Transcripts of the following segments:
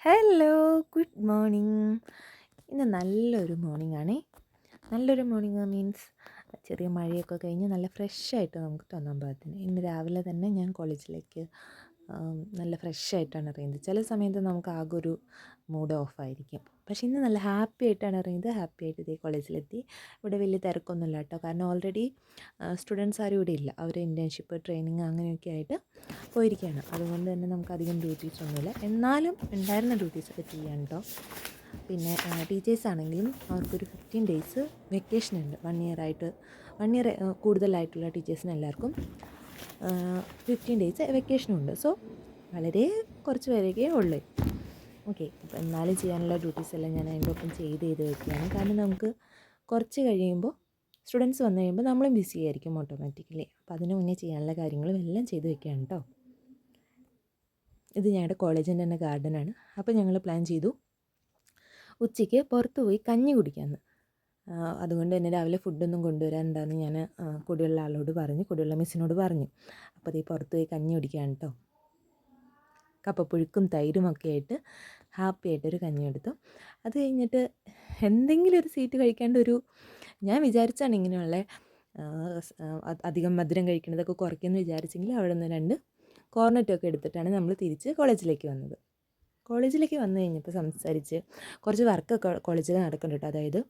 Hello good morning ഇന്ന് നല്ലൊരു morning ആണേ. നല്ലൊരു മോർണിംഗ് മീൻസ് ചെറിയ മഴയൊക്കെ കഴിഞ്ഞ് നല്ല ഫ്രഷ് ആയിട്ട് നമുക്ക് തോന്നാൻ പാകത്തിന്. ഇന്ന് രാവിലെ തന്നെ ഞാൻ കോളേജിലേക്ക് നല്ല ഫ്രഷ് ആയിട്ടാണ് ഇറങ്ങിയത് ചില സമയത്ത് നമുക്ക് ആകെ ഒരു മൂഡ് ഓഫ് ആയിരിക്കും പക്ഷേ ഇന്ന് നല്ല ഹാപ്പി ആയിട്ടാണ് ഇറങ്ങിയത് ഹാപ്പി ആയിട്ട് ഇതേ കോളേജിലെത്തി. ഇവിടെ വലിയ തിരക്കൊന്നുമില്ല കേട്ടോ. കാരണം ഓൾറെഡി സ്റ്റുഡൻസ് ആരും ഇവിടെ ഇല്ല. അവർ ഇന്റേൺഷിപ്പ് ട്രെയിനിങ് അങ്ങനെയൊക്കെ ആയിട്ട് പോയിരിക്കുകയാണ്. അതുകൊണ്ട് തന്നെ നമുക്ക് അധികം ഡ്യൂട്ടീസ് ഒന്നുമില്ല. എന്നാലും ഉണ്ടായിരുന്ന ഡ്യൂട്ടീസൊക്കെ ചെയ്യാൻ കേട്ടോ. പിന്നെ ടീച്ചേഴ്സ് ആണെങ്കിലും അവർക്കൊരു ഫിഫ്റ്റീൻ ഡേയ്സ് വെക്കേഷൻ ഉണ്ട്. വൺ ഇയർ ആയിട്ട് വൺ ഇയർ കൂടുതലായിട്ടുള്ള ടീച്ചേഴ്സിന് എല്ലാവർക്കും. ഫിഫ്റ്റീൻ ഡേയ്സ് വെക്കേഷനുണ്ട് സോ വളരെ കുറച്ച് പേരൊക്കെ ഉള്ളൂ. ഓക്കെ അപ്പോൾ എന്നാലും ചെയ്യാനുള്ള ഡ്യൂട്ടീസ് എല്ലാം ഞാൻ അതിന്റെ ഒപ്പം ചെയ്ത് ചെയ്ത് വെക്കുകയാണ്. കാരണം നമുക്ക് കുറച്ച് കഴിയുമ്പോൾ സ്റ്റുഡൻസ് വന്നു കഴിയുമ്പോൾ നമ്മളും ബിസി ആയിരിക്കും ഓട്ടോമാറ്റിക്കലി അപ്പോൾ അതിന് മുന്നേ ചെയ്യാനുള്ള കാര്യങ്ങളും എല്ലാം ചെയ്ത് വെക്കുകയാണ് കേട്ടോ ഇത് ഞങ്ങളുടെ കോളേജിന്റെ തന്നെ ഗാർഡനാണ് അപ്പോൾ ഞങ്ങൾ പ്ലാൻ ചെയ്തു ഉച്ചയ്ക്ക് പുറത്ത് പോയി കഞ്ഞി കുടിക്കാമെന്ന് അതുകൊണ്ട് തന്നെ രാവിലെ ഫുഡൊന്നും കൊണ്ടുവരാനുണ്ടെന്ന് ഞാൻ കൂടെയുള്ള ആളോട് പറഞ്ഞു കൂടെയുള്ള മിസ്സിനോട് പറഞ്ഞു. അപ്പോൾ അതേ പുറത്ത് പോയി കഞ്ഞി കുടിക്കുകയാണ് കേട്ടോ കപ്പപ്പുഴുക്കും തൈരും ഒക്കെ ആയിട്ട് ഹാപ്പി ആയിട്ടൊരു കഞ്ഞി എടുത്തു. അത് കഴിഞ്ഞിട്ട് എന്തെങ്കിലും ഒരു സീറ്റ് കഴിക്കേണ്ട ഒരു ഞാൻ വിചാരിച്ചാണ് ഇങ്ങനെയുള്ള അധികം മധുരം കഴിക്കുന്നതൊക്കെ കുറയ്ക്കുമെന്ന് വിചാരിച്ചെങ്കിൽ അവിടെ നിന്ന് രണ്ട് കോർണറ്റൊക്കെ എടുത്തിട്ടാണ് നമ്മൾ തിരിച്ച് കോളേജിലേക്ക് വന്നത്. കോളേജിലേക്ക് വന്നു കഴിഞ്ഞപ്പോൾ സംസാരിച്ച് കുറച്ച് വർക്കൊക്കെ കോളേജിൽ നടക്കുന്നുണ്ട് അതായത്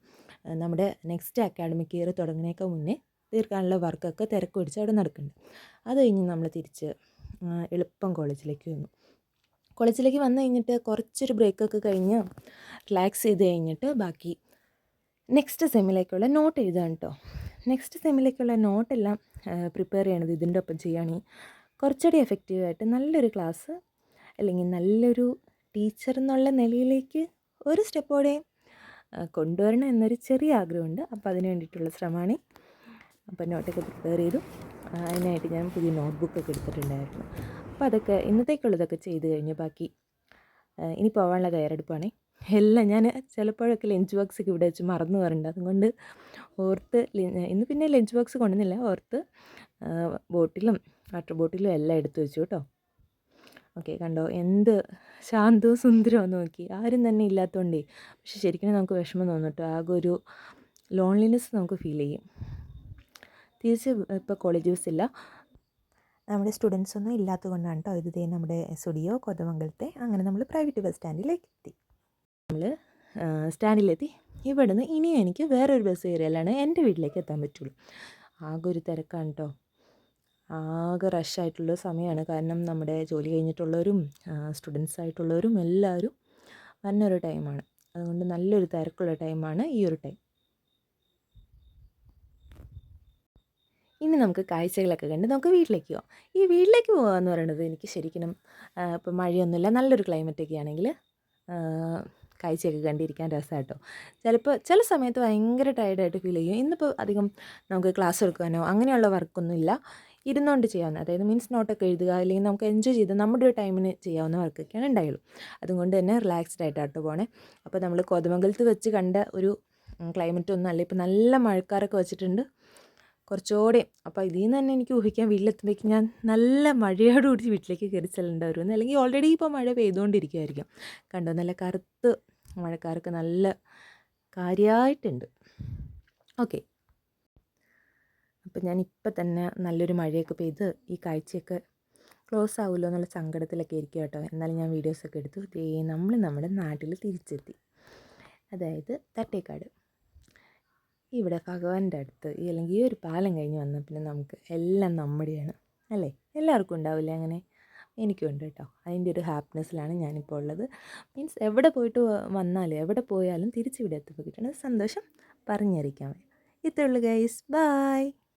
നമ്മുടെ നെക്സ്റ്റ് അക്കാഡമിക് ഇയർ തുടങ്ങുന്നതിനൊക്കെ മുന്നേ തീർക്കാനുള്ള വർക്കൊക്കെ തിരക്ക് പിടിച്ച് അവിടെ നടക്കുന്നുണ്ട്. അത് കഴിഞ്ഞ് നമ്മൾ തിരിച്ച് എളുപ്പം കോളേജിലേക്ക് വന്നു. കോളേജിലേക്ക് വന്നു കഴിഞ്ഞിട്ട് കുറച്ചൊരു ബ്രേക്കൊക്കെ കഴിഞ്ഞ് റിലാക്സ് ചെയ്ത് കഴിഞ്ഞിട്ട് ബാക്കി നെക്സ്റ്റ് സെമ്മിലേക്കുള്ള നോട്ട് എഴുതാൻ കേട്ടോ. നെക്സ്റ്റ് സെമ്മിലേക്കുള്ള നോട്ടെല്ലാം പ്രിപ്പയർ ചെയ്യണത് ഇതിന്റെ ഒപ്പം ചെയ്യുകയാണെങ്കിൽ കുറച്ചുകൂടി എഫക്റ്റീവായിട്ട് നല്ലൊരു ക്ലാസ് അല്ലെങ്കിൽ നല്ലൊരു ടീച്ചർ എന്നുള്ള നിലയിലേക്ക് ഒരു സ്റ്റെപ്പ് സ്റ്റെപ്പോടെ കൊണ്ടുവരണം എന്നൊരു ചെറിയ ആഗ്രഹമുണ്ട്. അപ്പോൾ അതിന് വേണ്ടിയിട്ടുള്ള ശ്രമമാണ്. അപ്പോൾ നോട്ടൊക്കെ പ്രിപ്പയർ ചെയ്തു. അതിനായിട്ട് ഞാൻ പുതിയ നോട്ട്ബുക്കൊക്കെ എടുത്തിട്ടുണ്ടായിരുന്നു. അപ്പോൾ അതൊക്കെ ഇന്നത്തേക്കുള്ളതൊക്കെ ചെയ്ത് കഴിഞ്ഞ്. ബാക്കി ഇനി പോകാനുള്ള തയ്യാറെടുപ്പാണേ. എല്ലാം ഞാൻ ചിലപ്പോഴൊക്കെ ലഞ്ച് ബോക്സ് ഒക്കെ ഇവിടെ വെച്ച് മറന്നു പോകാറുണ്ട്. അതുകൊണ്ട് ഓർത്ത് ഇന്ന് പിന്നെ ലഞ്ച് ബോക്സ് കൊണ്ടുവന്നില്ല. ഓർത്ത് ബോട്ടിലും വാട്ടർ ബോട്ടിലും എല്ലാം എടുത്തു വെച്ചു കേട്ടോ. ഓക്കെ കണ്ടോ? എന്ത് ശാന്തവും സുന്ദരവും നോക്കി. ആരും തന്നെ ഇല്ലാത്തതുകൊണ്ടേ പക്ഷെ ശരിക്കും നമുക്ക് വിഷമം തോന്നും ആകെ ഒരു ലോൺലിനെസ് നമുക്ക് ഫീൽ ചെയ്യും. തിരിച്ച് ഇപ്പോൾ കോളേജ് ബസ് ഇല്ല. നമ്മുടെ സ്റ്റുഡൻസ് ഒന്നും ഇല്ലാത്ത കൊണ്ടാണ് കേട്ടോ ഇത് നമ്മുടെ സ്റ്റുഡിയോ കോതമംഗലത്തെ അങ്ങനെ നമ്മൾ പ്രൈവറ്റ് ബസ് സ്റ്റാൻഡിലേക്ക് എത്തി. നമ്മൾ സ്റ്റാൻഡിലെത്തി ഇവിടുന്ന് ഇനിയും ഇനി എനിക്ക് വേറൊരു ബസ് കയറിയാലാണ് എന്റെ വീട്ടിലേക്ക് എത്താൻ പറ്റുള്ളൂ. ആകെ ഒരു തിരക്കാണ് കേട്ടോ ആകെ റഷായിട്ടുള്ള സമയമാണ് കാരണം നമ്മുടെ ജോലി കഴിഞ്ഞിട്ടുള്ളവരും സ്റ്റുഡൻസ് ആയിട്ടുള്ളവരും എല്ലാവരും വന്നൊരു ടൈമാണ് അതുകൊണ്ട് നല്ലൊരു തിരക്കുള്ള ടൈമാണ് ഈ ഒരു ടൈം ഇനി നമുക്ക് കാഴ്ചകളൊക്കെ കണ്ട് നമുക്ക് വീട്ടിലേക്ക് പോകാം ഈ വീട്ടിലേക്ക് പോകുക എന്ന് പറയുന്നത് എനിക്ക് ശരിക്കും ഇപ്പം മഴയൊന്നുമില്ല. നല്ലൊരു ക്ലൈമറ്റൊക്കെ ആണെങ്കിൽ കാഴ്ചയൊക്കെ കണ്ടിരിക്കാൻ രസമാണ് കേട്ടോ ചിലപ്പോൾ ചില സമയത്ത് ഭയങ്കര ടയർഡായിട്ട് ഫീൽ ചെയ്യും. ഇന്നിപ്പോൾ അധികം നമുക്ക് ക്ലാസ് എടുക്കാനോ അങ്ങനെയുള്ള വർക്കൊന്നും ഇല്ല ഇരുന്നുകൊണ്ട് ചെയ്യാവുന്ന അതായത് മീൻസ് നോട്ടൊക്കെ എഴുതുക അല്ലെങ്കിൽ നമുക്ക് എൻജോയ് ചെയ്ത് നമ്മുടെ ഒരു ടൈമിന് ചെയ്യാവുന്ന വർക്കൊക്കെയാണ് ഉണ്ടായുള്ളൂ. അതുകൊണ്ട് തന്നെ റിലാക്സ്ഡ് ആയിട്ടാട്ടോ പോണേ. അപ്പോൾ നമ്മൾ കോതമംഗലത്ത് വെച്ച് കണ്ട ഒരു ക്ലൈമറ്റ് ഒന്നും അല്ല ഇപ്പോൾ നല്ല മഴക്കാരൊക്കെ വെച്ചിട്ടുണ്ട്. കുറച്ചുകൂടെ അപ്പോൾ ഇതിൽ നിന്ന് തന്നെ എനിക്ക് ഊഹിക്കാൻ വീട്ടിലെത്തുമ്പോഴേക്കും ഞാൻ നല്ല മഴയോടുകൂടി വീട്ടിലേക്ക് കയറി ചെല്ലേണ്ടവരുമെന്ന് അല്ലെങ്കിൽ ഓൾറെഡി ഇപ്പോൾ മഴ പെയ്തുകൊണ്ടിരിക്കുമായിരിക്കും കണ്ടോ നല്ല കറുത്ത് മഴക്കാർക്ക് നല്ല കാര്യമായിട്ടുണ്ട് ഓക്കെ അപ്പോൾ ഞാൻ ഇപ്പം തന്നെ നല്ലൊരു മഴയൊക്കെ പെയ്ത് ഈ കാഴ്ചയൊക്കെ ക്ലോസ് ആവുമല്ലോ എന്നുള്ള സങ്കടത്തിലൊക്കെ ഇരിക്കും കേട്ടോ. എന്നാലും ഞാൻ വീഡിയോസൊക്കെ എടുത്തു. ദേ നമ്മൾ നമ്മുടെ നാട്ടിൽ തിരിച്ചെത്തി. അതായത് തട്ടേക്കാട്. ഇവിടെ ഭഗവാന്റെ അടുത്ത് അല്ലെങ്കിൽ ഈ ഒരു പാലം കഴിഞ്ഞ് വന്നാൽ പിന്നെ നമുക്ക് എല്ലാം നമ്മുടെയാണ്. അല്ലേ? എല്ലാവർക്കും ഉണ്ടാവില്ലേ അങ്ങനെ? എനിക്കുണ്ട് കേട്ടോ. അതിന്റെ ഒരു ഹാപ്പിനെസ്സിലാണ് ഞാനിപ്പോൾ ഉള്ളത്. മീൻസ് എവിടെ പോയിട്ട് വന്നാലും എവിടെ പോയാലും തിരിച്ചിവിടെ കിട്ടുന്ന സന്തോഷം പറഞ്ഞറിയിക്കാൻ ഇത്രയുള്ളൂ ഗൈസ് ബൈ